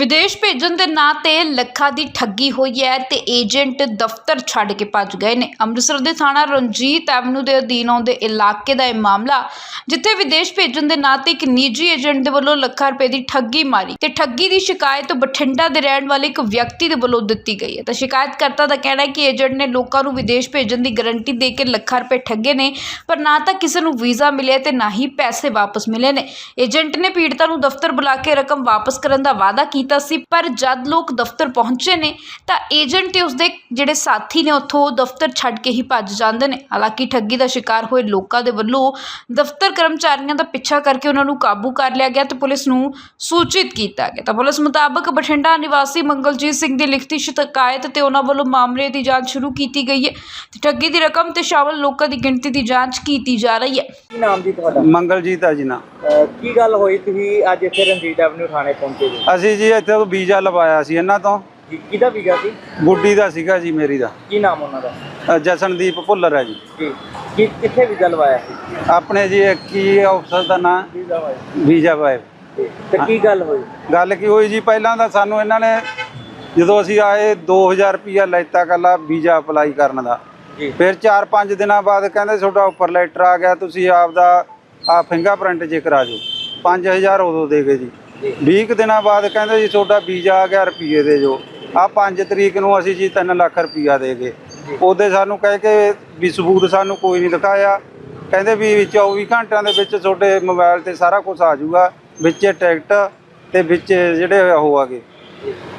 ਵਿਦੇਸ਼ ਭੇਜਣ ਦੇ ਨਾਂ ਤੇ ਲੱਖਾਂ ਦੀ ਠੱਗੀ ਹੋਈ ਹੈ ਤੇ ਏਜੰਟ ਦਫ਼ਤਰ ਛੱਡ ਕੇ ਭੱਜ ਗਏ ਨੇ। ਅੰਮ੍ਰਿਤਸਰ ਦੇ ਥਾਣਾ ਰਣਜੀਤ ਐਵਨਿਊ ਦੇ ਅਧੀਨ ਆਉਂਦੇ ਇਲਾਕੇ ਦਾ ਇਹ ਮਾਮਲਾ, ਜਿੱਥੇ ਵਿਦੇਸ਼ ਭੇਜਣ ਦੇ ਨਾਂ ਤੇ ਇੱਕ ਨਿੱਜੀ ਏਜੰਟ ਦੇ ਵੱਲੋਂ ਲੱਖਾਂ ਰੁਪਏ ਦੀ ਠੱਗੀ ਮਾਰੀ ਤੇ ਠੱਗੀ ਦੀ ਸ਼ਿਕਾਇਤ ਬਠਿੰਡਾ ਦੇ ਰਹਿਣ ਵਾਲੇ ਇੱਕ ਵਿਅਕਤੀ ਦੇ ਵੱਲੋਂ ਦਿੱਤੀ ਗਈ ਹੈ। ਤਾਂ ਸ਼ਿਕਾਇਤਕਰਤਾ ਦਾ ਕਹਿਣਾ ਹੈ ਕਿ ਏਜੰਟ ਨੇ ਲੋਕਾਂ ਨੂੰ ਵਿਦੇਸ਼ ਭੇਜਣ ਦੀ ਗਾਰੰਟੀ ਦੇ ਕੇ ਲੱਖਾਂ ਰੁਪਏ ਠੱਗੇ ਨੇ, ਪਰ ਨਾ ਤਾਂ ਕਿਸੇ ਨੂੰ ਵੀਜ਼ਾ ਮਿਲਿਆ ਤੇ ਨਾ ਹੀ ਪੈਸੇ ਵਾਪਸ ਮਿਲੇ ਨੇ। ਏਜੰਟ ਨੇ ਪੀੜਤਾ ਨੂੰ ਦਫ਼ਤਰ ਬੁਲਾ ਕੇ ਰਕਮ ਵਾਪਸ ਕਰਨ ਦਾ ਵਾਅਦਾ ਕੀਤਾ ਸੀ ਪਰ ਜਦ ਲੋਕ ਦਫ਼ਤਰ ਪਹੁੰਚੇ ਨੇ ਤਾਂ ਏਜੰਟ ਤੇ ਉਸਦੇ ਜਿਹੜੇ ਸਾਥੀ ਨੇ ਉੱਥੋਂ ਦਫ਼ਤਰ ਛੱਡ ਕੇ ਹੀ ਭੱਜ ਜਾਂਦੇ ਨੇ। ਹਾਲਾਂਕਿ ਠੱਗੀ ਦਾ ਸ਼ਿਕਾਰ ਹੋਏ ਲੋਕਾਂ ਦੇ ਵੱਲੋਂ ਦਫ਼ਤਰ ਕਰਮਚਾਰੀਆਂ ਦਾ ਪਿੱਛਾ ਕਰਕੇ ਉਹਨਾਂ ਨੂੰ ਕਾਬੂ ਕਰ ਲਿਆ ਗਿਆ ਤੇ ਪੁਲਿਸ ਨੂੰ ਸੂਚਿਤ ਕੀਤਾ ਗਿਆ। ਤਾਂ ਪੁਲਿਸ ਮੁਤਾਬਕ ਬਠਿੰਡਾ ਨਿਵਾਸੀ ਮੰਗਲਜੀਤ ਸਿੰਘ ਦੀ ਲਿਖਤੀ ਸ਼ਿਕਾਇਤ ਤੇ ਉਹਨਾਂ ਵੱਲੋਂ ਮਾਮਲੇ ਦੀ ਜਾਂਚ ਸ਼ੁਰੂ ਕੀਤੀ ਗਈ ਹੈ ਤੇ ਠੱਗੀ ਦੀ ਰਕਮ ਤੇ ਸ਼ਾਮਲ ਲੋਕਾਂ ਦੀ ਗਿਣਤੀ ਦੀ ਜਾਂਚ ਕੀਤੀ ਜਾ ਰਹੀ ਹੈ। ਕੀ ਨਾਮ ਜੀ ਤੁਹਾਡਾ? ਮੰਗਲਜੀਤ ਆ ਜੀ ਨਾ। ਅਹ ਕੀ ਗੱਲ ਹੋਈ ਤੁਸੀਂ ਅੱਜ ਇੱਥੇ ਰਣਜੀਤ ਐਵਨਿਊ ਥਾਣੇ ਪਹੁੰਚੇ ਜੀ? ਅਸੀਂ ਜੀ ਇੱਥੇ ਤੋਂ ਵੀਜ਼ਾ ਲਵਾਇਆ ਸੀ ਇਹਨਾਂ ਤੋਂ। ਜੀ ਕਿਹਦਾ ਵੀਜ਼ਾ ਸੀ? ਗੁੱਡੀ ਦਾ ਸੀਗਾ ਜੀ ਮੇਰੀ ਦਾ। ਕੀ ਨਾਮ ਉਹਨਾਂ ਦਾ? ਅ, ਜਸਨਦੀਪ ਭੁੱਲਰ ਹੈ ਜੀ। ਜੀ। ਕੀ ਕਿੱਥੇ ਵੀਜ਼ਾ ਲਵਾਇਆ ਸੀ? ਆਪਣੇ ਜੀ ਕੀ ਆਫਸਰ ਦਾ ਨਾਂ? ਵੀਜ਼ਾ ਵਾਇਆ ਵੀਜ਼ਾ ਤੇ ਕੀ ਗੱਲ ਹੋਈ? ਗੱਲ ਕੀ ਹੋਈ ਜੀ ਪਹਿਲਾਂ ਤਾਂ ਸਾਨੂੰ ਇਹਨਾਂ ਨੇ ਜਦੋਂ ਅਸੀਂ ਆਏ 2000 ਰੁਪਿਆ ਲੈਤਾ ਕੱਲਾ ਵੀਜ਼ਾ ਅਪਲਾਈ ਕਰਨ ਦਾ। ਜੀ। ਫਿਰ 4-5 ਦਿਨਾਂ ਬਾਅਦ ਕਹਿੰਦੇ ਤੁਹਾਡਾ ਉੱਪਰ ਲੈਟਰ ਆ ਗਿਆ ਤੁਸੀਂ ਆਪਦਾ ਆ ਫਿੰਗਰਪ੍ਰਿੰਟ ਜੇ ਕਰਾ ਜਾਓ 5000 ਉਦੋਂ ਦੇ ਗਏ ਜੀ ਜੀ। 20 ਕੁ ਦਿਨਾਂ ਬਾਅਦ ਕਹਿੰਦੇ ਜੀ ਤੁਹਾਡਾ ਵੀਜ਼ਾ ਆ ਗਿਆ ਰੁਪਈਏ ਦੇ ਜੋ। ਆ 5 ਤਰੀਕ ਨੂੰ ਅਸੀਂ ਜੀ 3 ਲੱਖ ਰੁਪਈਆ ਦੇ ਗਏ। ਉਹਦੇ ਸਾਨੂੰ ਕਹਿ ਕੇ ਵੀ ਸਬੂਤ ਸਾਨੂੰ ਕੋਈ ਨਹੀਂ ਦਿਖਾਇਆ। ਕਹਿੰਦੇ ਵੀ 24 ਘੰਟਿਆਂ ਦੇ ਵਿੱਚ ਤੁਹਾਡੇ ਮੋਬਾਈਲ ਤੇ ਸਾਰਾ ਕੁਝ ਆ ਜਾਊਗਾ। ਵਿੱਚ ਟਿਕਟ ਤੇ ਵਿੱਚ ਜਿਹੜੇ ਉਹ ਆਗੇ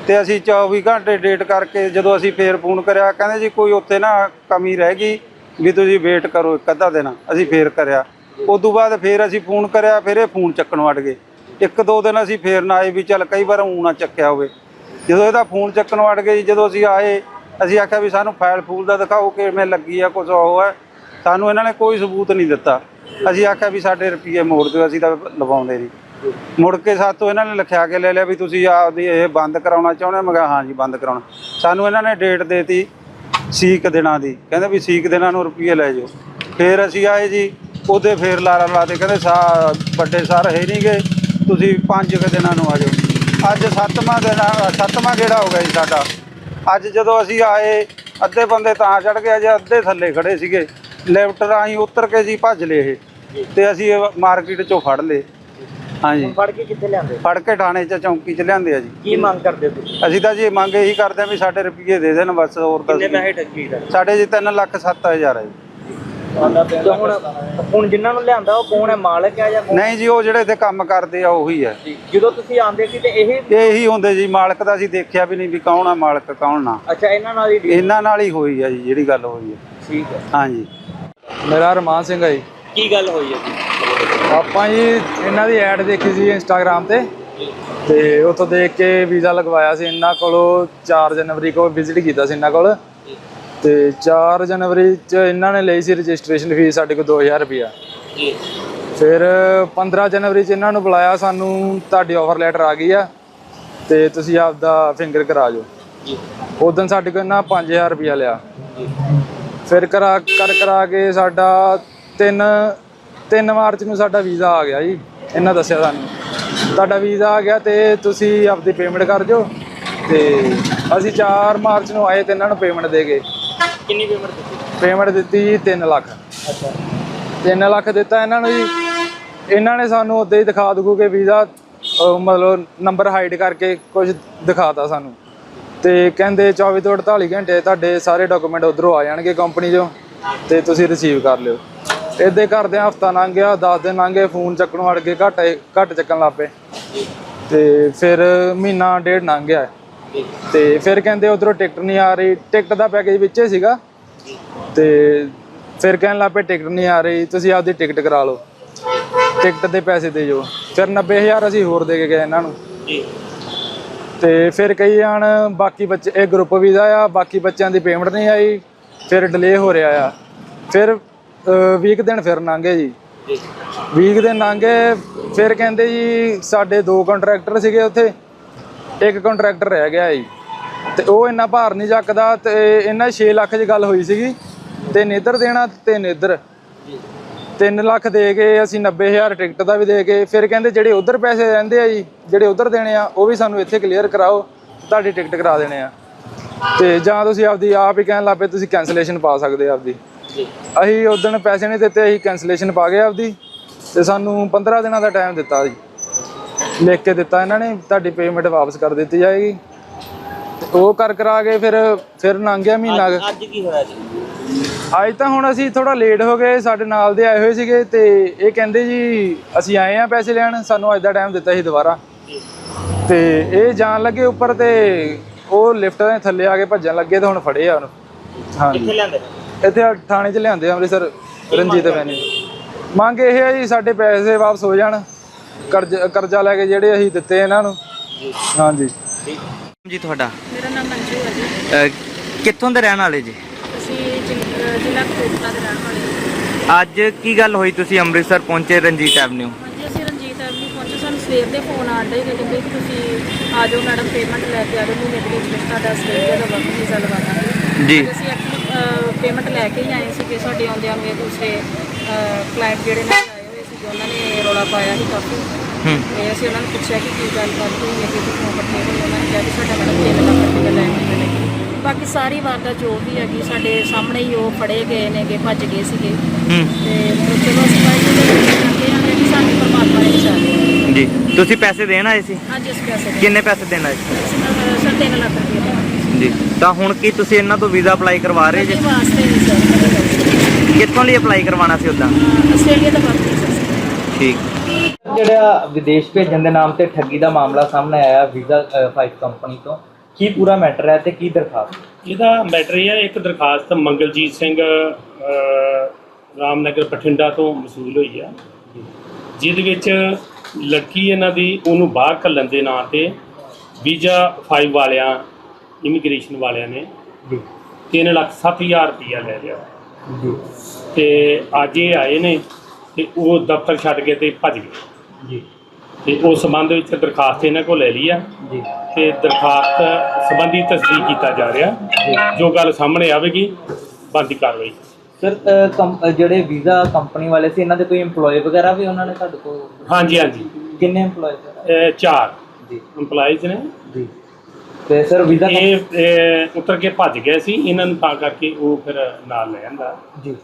ਤੇ ਅਸੀਂ 24 ਘੰਟੇ ਡੇਟ ਕਰਕੇ ਜਦੋਂ ਅਸੀਂ ਫੇਰ ਫੋਨ ਕਰਿਆ ਕਹਿੰਦੇ ਜੀ ਕੋਈ ਉੱਥੇ ਨਾ ਕਮੀ ਰਹਿ ਗਈ ਵੀ ਤੁਸੀਂ ਵੇਟ ਕਰੋ ਇੱਕ ਅੱਧਾ ਦਿਨ ਅਸੀਂ ਫੇਰ ਕਰਿਆ। ਉਸ ਤੋਂ ਬਾਅਦ ਫੇਰ ਅਸੀਂ ਫੋਨ ਕਰਿਆ ਫਿਰ ਇਹ ਫੋਨ ਚੱਕਣ ਵੜ ਗਏ। ਇੱਕ ਦੋ ਦਿਨ ਅਸੀਂ ਫੇਰ ਨਾ ਆਏ ਵੀ ਚੱਲ ਕਈ ਵਾਰ ਊਂ ਨਾ ਚੱਕਿਆ ਹੋਵੇ। ਜਦੋਂ ਇਹਦਾ ਫੋਨ ਚੱਕਣ ਵੜ ਗਏ ਜੀ, ਜਦੋਂ ਅਸੀਂ ਆਏ ਅਸੀਂ ਆਖਿਆ ਵੀ ਸਾਨੂੰ ਫਾਈਲ ਫੂਲ ਦਾ ਦਿਖਾਓ ਕਿਵੇਂ ਲੱਗੀ ਆ ਕੁਝ ਉਹ ਹੈ। ਸਾਨੂੰ ਇਹਨਾਂ ਨੇ ਕੋਈ ਸਬੂਤ ਨਹੀਂ ਦਿੱਤਾ। ਅਸੀਂ ਆਖਿਆ ਵੀ ਸਾਡੇ ਰੁਪਏ ਮੋੜ ਦਿਓ ਅਸੀਂ ਤਾਂ ਲਵਾਉਂਦੇ ਨਹੀਂ। ਮੁੜ ਕੇ ਸਾਤੋਂ ਇਹਨਾਂ ਨੇ ਲਿਖਿਆ ਕੇ ਲੈ ਲਿਆ ਵੀ ਤੁਸੀਂ ਆਪਦੀ ਇਹ ਬੰਦ ਕਰਾਉਣਾ ਚਾਹੁੰਦੇ ਹੋ? ਮੈਂ ਕਿਹਾ ਹਾਂ ਜੀ ਬੰਦ ਕਰਾਉਣਾ। ਸਾਨੂੰ ਇਹਨਾਂ ਨੇ ਡੇਟ ਦੇਤੀ ਸੀਕ ਦਿਨਾਂ ਦੀ। ਕਹਿੰਦੇ ਵੀ ਸੀਕ ਦਿਨਾਂ ਨੂੰ ਰੁਪਏ ਲੈ ਜਾਓ। ਫਿਰ ਅਸੀਂ ਆਏ ਜੀ ਉਹਦੇ ਫੇਰ ਲਾਰਾ ਲਾਤੇ ਕਹਿੰਦੇ ਸਾ ਵੱਡੇ ਸਰ ਹੈ ਨਹੀਂ ਗਏ। ਤੁਸੀਂ ਪੰਜ ਕੁ ਦਿਨਾਂ ਨੂੰ ਆ ਜਾਓ। ਅੱਜ ਸੱਤਵਾਂ ਦਿਨ ਆ- ਸੱਤਵਾਂ ਗੇੜਾ ਹੋ ਗਿਆ ਜੀ ਸਾਡਾ। ਅੱਜ ਜਦੋਂ ਅਸੀਂ ਆਏ ਅੱਧੇ ਬੰਦੇ ਤਾਂ ਚੜ ਗਏ ਜੇ ਅੱਧੇ ਥੱਲੇ ਖੜੇ ਸੀਗੇ। ਲਿਫਟ ਰਾਹੀਂ ਉਤਰ ਕੇ ਜੀ ਭੱਜ ਲਏ ਇਹ। ਤੇ ਅਸੀਂ ਮਾਰਕੀਟ ਚੋਂ ਫੜ ਲਏ। ਹਾਂਜੀ। ਫੜ ਕੇ ਕਿੱਥੇ ਲਿਆਂਦੇ? ਫੜ ਕੇ ਥਾਣੇ 'ਚ ਚੌਂਕੀ 'ਚ ਲਿਆਂਦੇ ਆ ਜੀ। ਕੀ ਮੰਗ ਕਰਦੇ ਤੁਸੀਂ? ਅਸੀਂ ਤਾਂ ਜੀ ਮੰਗ ਇਹੀ ਕਰਦੇ ਆ ਵੀ ਸਾਡੇ ਰੁਪਏ ਦੇ ਦੇਣ ਬਸ ਹੋਰ ਤਾਂ ਕਿੰਨੇ ਪੈਸੇ ਠੱਗੀ ਦਾ? ਸਾਡੇ ਜੀ 3 ਲੱਖ 7000 ਹੈ ਜੀ। ਤੇ ਹੁਣ ਹੁਣ ਜਿਨ੍ਹਾਂ ਨੂੰ ਲਿਆਂਦਾ ਉਹ ਕੌਣ ਹੈ? ਮਾਲਕ ਹੈ ਜਾਂ ਕੌਣ? ਨਹੀਂ ਜੀ ਉਹ ਜਿਹੜੇ ਇੱਥੇ ਕੰਮ ਕਰਦੇ ਆ ਉਹੀ ਹੈ। ਜੀ। ਜਦੋਂ ਤੁਸੀਂ ਆਂਦੇ ਸੀ ਤੇ ਇਹ ਇਹੀ ਹੁੰਦੇ ਜੀ ਮਾਲਕ ਦਾ ਅਸੀਂ ਦੇਖਿਆ ਵੀ ਨਹੀਂ ਵੀ ਕੌਣ ਆ ਮਾਲਕ ਕੌਣ ਨਾ। ਅੱਛਾ ਇਹਨਾਂ ਨਾਲ ਹੀ deal- ਇਹਨਾਂ ਨਾਲ ਹੀ ਹੋਈ ਆ ਜੀ ਜਿਹੜੀ ਗੱਲ ਹੋਈ ਹੈ ਠੀਕ ਹੈ। ਹਾਂਜੀ। ਮੇਰਾ ਰਮਾਨ ਸਿੰਘ ਹੈ ਜੀ। ਕੀ ਗੱਲ ਹੋਈ ਹੈ ਜੀ? ਆਪਾਂ ਜੀ ਇਹਨਾਂ ਦੀ ਐਡ ਦੇਖੀ ਸੀ ਇੰਸਟਾਗ੍ਰam ਤੇ। ਤੇ ਉੱਥੋਂ ਦੇਖ ਕੇ ਵੀਜ਼ਾ ਲਗਵਾਇਆ ਸੀ ਇਹਨਾਂ ਕੋਲੋਂ 4 ਜਨਵਰੀ ਕੋ ਵਿਜ਼ਿਟ ਕੀਤਾ ਸੀ ਇਹਨਾਂ ਕੋਲ। ਤੇ 4 ਜਨਵਰੀ ਚ ਇਹਨਾਂ ਨੇ ਲਈ ਸੀ ਰਜਿਸਟ੍ਰੇਸ਼ਨ ਫੀਸ ਸਾਡੇ ਕੋਲ 2000 ਰੁਪਇਆ ਜੀ। ਫਿਰ 15 ਜਨਵਰੀ ਚ ਇਹਨਾਂ ਨੂੰ ਬੁਲਾਇਆ ਸਾਨੂੰ ਤੁਹਾਡੀ ਆਫਰ ਲੈਟਰ ਆ ਗਈ ਆ ਤੇ ਤੁਸੀਂ ਆਪਦਾ ਫਿੰਗਰ ਕਰਾ ਜਾਓ ਜੀ। ਉਦੋਂ ਸਾਡੇ ਕੋਲ ਇਹਨਾਂ 5000 ਰੁਪਇਆ ਲਿਆ। ਜੀ। ਫਿਰ ਕਰਾ ਕਰ ਕਰਾ ਕੇ ਸਾਡਾ 3 3 ਮਾਰਚ ਨੂੰ ਸਾਡਾ ਵੀਜ਼ਾ ਆ ਗਿਆ ਜੀ ਇਹਨਾਂ ਦੱਸਿਆ ਸਾਨੂੰ। ਤੁਹਾਡਾ ਵੀਜ਼ਾ ਆ ਗਿਆ ਤੇ ਤੁਸੀਂ ਆਪਦੀ ਪੇਮੈਂਟ ਕਰ ਦਿਓ ਤੇ ਅਸੀਂ 4 ਮਾਰਚ ਨੂੰ ਆਏ ਤੇ ਇਹਨਾਂ ਨੂੰ ਪੇਮੈਂਟ ਦੇ ਗਏ ਕਿੰਨੀ ਪੇਮੈਂਟ ਦਿੱਤੀ? ਪੇਮੈਂਟ ਦਿੱਤੀ ਜੀ 3 ਲੱਖ। ਅੱਛਾ। 3 ਲੱਖ ਦਿੱਤਾ ਇਹਨਾਂ ਨੂੰ ਜੀ। ਇਹਨਾਂ ਨੇ ਸਾਨੂੰ ਉਦੋਂ ਹੀ ਦਿਖਾ ਦੂ ਕਿ ਵੀਜ਼ਾ ਅਹ ਮਤਲਬ ਨੰਬਰ ਹਾਈਡ ਕਰਕੇ ਕੁਝ ਦਿਖਾਤਾ ਸਾਨੂੰ। ਤੇ ਕਹਿੰਦੇ 24 ਤੋਂ 48 ਘੰਟੇ ਤੁਹਾਡੇ ਸਾਰੇ ਡਾਕੂਮੈਂਟ ਉਧਰੋਂ ਆ ਜਾਣਗੇ ਕੰਪਨੀ 'ਚੋਂ ਤੇ ਤੁਸੀਂ ਰਿਸੀਵ ਕਰ ਲਿਓ। ਇੱਦੇ ਕਰਦਿਆਂ ਹਫਤਾ ਲੰਘ ਗਿਆ 10 ਦਿਨ ਲੰਘ ਗਏ ਫੋਨ ਚੱਕਣੋਂ ਹਟ ਗਏ ਘੱਟ ਘੱਟ ਚੱਕਣ ਲੱਗ ਪਏ। ਤੇ ਫਿਰ ਮਹੀਨਾ ਡੇਢ ਲੰਘ ਗਿਆ। ਤੇ ਫਿਰ ਕਹਿੰਦੇ ਉਧਰੋਂ ਟਿਕਟ ਨਹੀਂ ਆ ਰਹੀ। ਟਿਕਟ ਦਾ ਪੈਕੇਜ ਵਿੱਚੇ ਸੀਗਾ। ਤੇ ਫਿਰ ਕਹਿਣ ਲੱਗ ਪਏ ਟਿਕਟ ਨਹੀਂ ਆ ਰਹੀ ਤੁਸੀਂ ਆਪਦੀ ਟਿਕਟ ਕਰਾ ਲਓ। ਟਿਕਟ ਦੇ ਪੈਸੇ ਦੇ ਜੋ। ਫਿਰ 90000 ਅਸੀਂ ਹੋਰ ਦੇ ਕੇ ਗਏ ਇਹਨਾਂ ਨੂੰ। ਜੀ। ਤੇ ਫਿਰ ਕਈ ਜਾਣ ਬਾਕੀ ਬੱਚੇ ਇਹ ਗਰੁੱਪ ਵੀਜ਼ਾ ਆ ਬਾਕੀ ਬੱਚਿਆਂ ਦੀ ਪੇਮੈਂਟ ਨਹੀਂ ਆਈ। ਫਿਰ ਡਿਲੇ ਹੋ ਰਿਹਾ ਆ। ਫਿਰ 20 ਦਿਨ ਫਿਰ ਲੰਘੇ ਜੀ। ਜੀ। 20 ਦਿਨ ਲੰਘੇ ਫਿਰ ਕਹਿੰਦੇ ਜੀ ਸਾਡੇ ਦੋ ਕੰਟਰੈਕਟਰ ਸੀਗੇ ਉੱਥੇ। ਇੱਕ ਕੰਟਰੈਕਟਰ ਰਹਿ ਗਿਆ ਜੀ। ਤੇ ਉਹ ਇੰਨਾ ਭਾਰ ਨਹੀਂ ਚੱਕਦਾ ਤੇ ਇਹਨਾਂ 6 ਲੱਖ ਦੀ ਗੱਲ ਹੋਈ ਸੀਗੀ। ਤੇ ਨੇਦਰ ਦੇਣਾ ਤੇ ਨੇਦਰ 3 ਲੱਖ ਦੇ ਕੇ ਅਸੀਂ 90000 ਟਿਕਟ ਦਾ ਵੀ ਦੇ ਕੇ ਫਿਰ ਕਹਿੰਦੇ ਜਿਹੜੇ ਉਧਰ ਪੈਸੇ ਰਹਿੰਦੇ ਆ ਜੀ ਜਿਹੜੇ ਉਧਰ ਦੇਣੇ ਆ ਉਹ ਵੀ ਸਾਨੂੰ ਇੱਥੇ ਕਲੀਅਰ ਕਰਾਓ ਤੁਹਾਡੀ ਟਿਕਟ ਕਰਾ ਦੇਣੇ ਆ। ਤੇ ਜਾਂ ਤੁਸੀਂ ਆਪਦੀ ਆਪ ਹੀ ਕਹਿਣ ਲੱਪੇ ਤੁਸੀਂ ਕੈਂਸਲੇਸ਼ਨ ਪਾ ਸਕਦੇ ਆ ਆਪਦੀ। ਜੀ। ਅਸੀਂ ਉਦੋਂ ਪੈਸੇ ਨਹੀਂ ਦਿੱਤੇ ਅਸੀਂ ਕੈਂਸਲੇਸ਼ਨ ਪਾ ਗਏ ਆਪਦੀ। ਤੇ ਸਾਨੂੰ 15 ਦਿਨਾਂ ਦਾ ਟਾਈਮ ਦਿੱਤਾ ਜੀ। ਲਿਖ ਕੇ ਦਿੱਤਾ ਇਹਨਾਂ ਨੇ ਤੁਹਾਡੀ ਪੇਮੈਂਟ ਵਾਪਸ ਕਰ ਦਿੱਤੀ ਜਾਏਗੀ। ਤੇ ਉਹ ਕਰ ਕਰਾ ਕੇ ਫਿਰ ਫਿਰ ਲੰਘ ਗਿਆ ਮਹੀਨਾ ਕੁ। ਅੱਜ ਕੀ ਹੋਇਆ ਜੀ? ਅੱਜ ਤਾਂ ਹੁਣ ਅਸੀਂ ਥੋੜਾ ਲੇਟ ਹੋ ਗਏ ਸਾਡੇ ਨਾਲ ਦੇ ਆਏ ਹੋਏ ਸੀਗੇ ਤੇ ਇਹ ਕਹਿੰਦੇ ਜੀ ਅਸੀਂ ਆਏ ਆ ਪੈਸੇ ਲੈਣ ਸਾਨੂੰ ਅੱਜ ਦਾ ਟਾਈਮ ਦਿੱਤਾ ਸੀ ਦੁਬਾਰਾ। ਤੇ ਇਹ ਜਾਣ ਲੱਗੇ ਉੱਪਰ ਤੇ ਉਹ ਲਿਫਟ ਦੇ ਥੱਲੇ ਆ ਕੇ ਭੱਜਣ ਲੱਗੇ ਤੇ ਹੁਣ ਫੜੇ ਆ ਉਹਨੂੰ। ਹਾਂਜੀ। ਕਿੱਥੇ ਲਿਆਂਦੇ? ਨੇ ਇੱਥੇ ਥਾਣੇ 'ਚ ਲਿਆਂਦੇ ਆ ਅੰਮ੍ਰਿਤਸਰ ਰਣਜੀਤ ਵੈਨੀ ਮੰਗ ਇਹ ਹੈ ਜੀ ਸਾਡੇ ਪੈਸੇ ਵਾਪਸ ਹੋ ਜਾਣ। ਕਰਜ਼ ਕਰਜ਼ਾ ਲੈ ਕੇ ਜਿਹੜੇ ਅਸੀਂ ਦਿੱਤੇ ਇਹਨਾਂ ਨੂੰ। ਹਾਂਜੀ। ਜੀ ਤੁਹਾਡਾ? ਮੇਰਾ ਨਾਮ ਮੰਜੂ ਹੈ ਜੀ। ਅਹ ਕਿੱਥੋਂ ਦੇ ਰਹਿਣ ਵਾਲੇ ਜੀ? ਅਸੀਂ ਜ਼ਿਲ- ਅਹ ਜ਼ਿਲ੍ਹਾ ਕਪੂਰਥਲਾ ਦੇ ਰਹਿਣ ਵਾਲੇ ਹਾਂ। ਅੱਜ ਕੀ ਗੱਲ ਹੋਈ ਤੁਸੀਂ ਅੰਮ੍ਰਿਤਸਰ ਪਹੁੰਚੇ ਰਣਜੀਤ ਐਵਨਿਊ? ਹਾਂਜੀ ਅਸੀਂ ਰਣਜੀਤ ਐਵਨਿਊ ਪਹੁੰਚੇ। ਸਾਨੂੰ ਸਵੇਰ ਦੇ ਫੋਨ ਆਉਣ ਡੇ ਕਿ ਕਹਿੰਦੇ ਕਿ ਤੁਸੀਂ ਆ ਜਾਓ ਮੈਡਮ ਪੇਮੈਂਟ ਲੈ ਕੇ ਆ ਜਾਓ। ਮਹੀਨੇ ਦੇ ਵਿੱਚ ਵਿੱਚ ਤੁਹਾਡਾ ਆਸਟ੍ਰੇਲੀਆ ਦਾ ਵਰਕ ਵੀਜ਼ਾ ਲਗਾ ਦਾਂਗੇ। ਜੀ। ਅੱਜ ਅਸੀਂ ਐਕਚੁਅਲੀ ਪੇਮੈਂਟ ਲੈ ਕੇ ਹੀ ਆਏ ਸੀਗੇ। ਸਾਡੇ ਆਉਂਦਿਆਂ ਨੂੰ ਇਹ ਦੂਸਰੇ ਕਲਾਇੰਟ ਜਿਹੜੇ ਸੀ ਉਹਨਾਂ ਨੇ ਰੌਲਾ ਪਾਇਆ ਸੀ ਕਾਫੀ। ਹੂੰ। ਤੇ ਅਸੀਂ ਉਹਨਾਂ ਨੂੰ ਪੁੱਛਿਆ ਕਿ ਕੀ ਗੱਲਬਾਤ ਹੋਈ ਹੈ ਕਿ ਕਿਉਂ ਇਕੱਠੇ ਹੋਏ ਉਹਨਾਂ ਨੇ ਕਿਹਾ ਕਿ ਸਾਡਾ ਮੈਡਮ 3 ਲੱਖ ਰੁਪਏ ਲੈਣ ਦੇ ਨੇ। ਬਾਕੀ ਸਾਰੀ ਵਾਰਦਾਤ ਜੋ ਵੀ ਹੈਗੀ ਸਾਡੇ ਸਾਹਮਣੇ ਹੀ ਉਹ ਫੜੇ ਗਏ ਨੇਗੇ ਭੱਜ ਗਏ ਸੀਗੇ। ਹੂੰ। ਤੇ ਚਲੋ ਅਸੀਂ ਵਾਹਿਗੁਰੂ ਦੇ ਜਾਂਦੇ ਹਾਂ ਕਿ ਸਾਨੂੰ ਪਰਮਾਤਮਾ ਨੇ ਬਚਾਇਆ ਜੀ। ਤੁਸੀਂ ਪੈਸੇ ਦੇਣ ਆਏ ਸੀ? ਅੱਜ ਇਸ ਪੈਸੇ ਦੇ ਕਿੰਨੇ ਪੈਸੇ ਦੇਣ ਆਏ ਸੀ? ਸਰ 3 ਲੱਖ ਰੁਪਏ ਦੇ ਜੀ। ਤਾਂ ਹੁਣ ਕੀ ਤੁਸੀਂ ਇਹਨਾਂ ਤੋਂ ਵੀਜ਼ਾ ਅਪਲਾਈ ਕਰਵਾ ਰਹੇ ਜੀ? ਵਾਸਤੇ ਨਹੀਂ ਸਰ ਕਿੱਥੋਂ ਲਈ ਅਪਲਾਈ ਕਰਵਾਉਣਾ ਸੀ ਉਦਾਂ ਆਸਟ੍ਰੇਲੀਆ ਦਾ ਵੀਜ਼ਾ ਸਰ ਠੀਕ। ਜਿਹੜਾ ਵਿਦੇਸ਼ ਭੇਜਣ ਦੇ ਨਾਮ ਤੇ ਠੱਗੀ ਦਾ ਮਾਮਲਾ ਸਾਹਮਣੇ ਆਇਆ ਵੀਜ਼ਾ ਫਾਈਵ ਕੰਪਨੀ ਤੋਂ ਕੀ ਪੂਰਾ ਮੈਟਰ ਹੈ ਤੇ ਕੀ ਦਰਖਾਸਤ? ਇਹਦਾ ਮੈਟਰ ਇਹ ਹੈ ਇੱਕ ਦਰਖਾਸਤ ਮੰਗਲਜੀਤ ਸਿੰਘ ਰਾਮਨਗਰ ਬਠਿੰਡਾ ਤੋਂ ਮਸੂਲ ਹੋਈ ਆ। ਜਿਹਦੇ ਵਿੱਚ ਲੜਕੀ ਇਹਨਾਂ ਦੀ ਉਹਨੂੰ ਬਾਹਰ ਘੱਲਣ ਦੇ ਨਾਂ ਤੇ ਵੀਜ਼ਾ 5 ਵਾਲਿਆਂ ਇਮੀਗ੍ਰੇਸ਼ਨ ਵਾਲਿਆਂ ਨੇ ਜੀ 3 ਲੱਖ ਸੱਠ ਹਜ਼ਾਰ ਰੁਪਈਆ ਲੈ ਲਿਆ। ਜੀ। ਤੇ ਅੱਜ ਇਹ ਆਏ ਨੇ ਤੇ ਉਹ ਦਫ਼ਤਰ ਛੱਡ ਕੇ ਤੇ ਭੱਜ ਗਏ। ਜੀ। ਤੇ ਉਸ ਸੰਬੰਧ ਵਿੱਚ ਦਰਖਾਸਤ ਇਹਨਾਂ ਕੋਲ ਲੈ ਲਈ ਆ। ਜੀ। ਤੇ ਦਰਖਾਸਤ ਸੰਬੰਧੀ ਤਸਦੀਕ ਕੀਤਾ ਜਾ ਰਿਹਾ। ਜੋ। ਗੱਲ ਸਾਹਮਣੇ ਆਵੇਗੀ ਬਣਦੀ ਕਾਰਵਾਈ। ਸਰ ਅ, ਜਿਹੜੇ ਵੀਜ਼ਾ ਕੰਪਨੀ ਵਾਲੇ ਸੀ ਇਹਨਾਂ ਦੇ ਕੋਈ EMPLOYE ਵਗੈਰਾ ਵੀ ਉਹਨਾਂ ਨੇ ਤੁਹਾਡੇ ਕੋਲ ਹਾਂਜੀ ਹਾਂਜੀ। ਕਿੰਨੇ EMPLOYE ਸਰ? ਇਹ ਚਾਰ। ਜੀ। EMPLOYEES ਨੇ। ਜੀ। ਤੇ ਸਰ ਵੀਜ਼ਾ ਇਹ ਇਹ ਉਤਰ ਕੇ ਭੱਜ ਗਏ ਸੀ। ਇਹਨਾਂ ਨੂੰ ਤਾਂ ਕਰਕੇ ਉਹ ਫਿਰ ਨਾਲ ਲੈ ਆਂਦਾ। ਜੀ।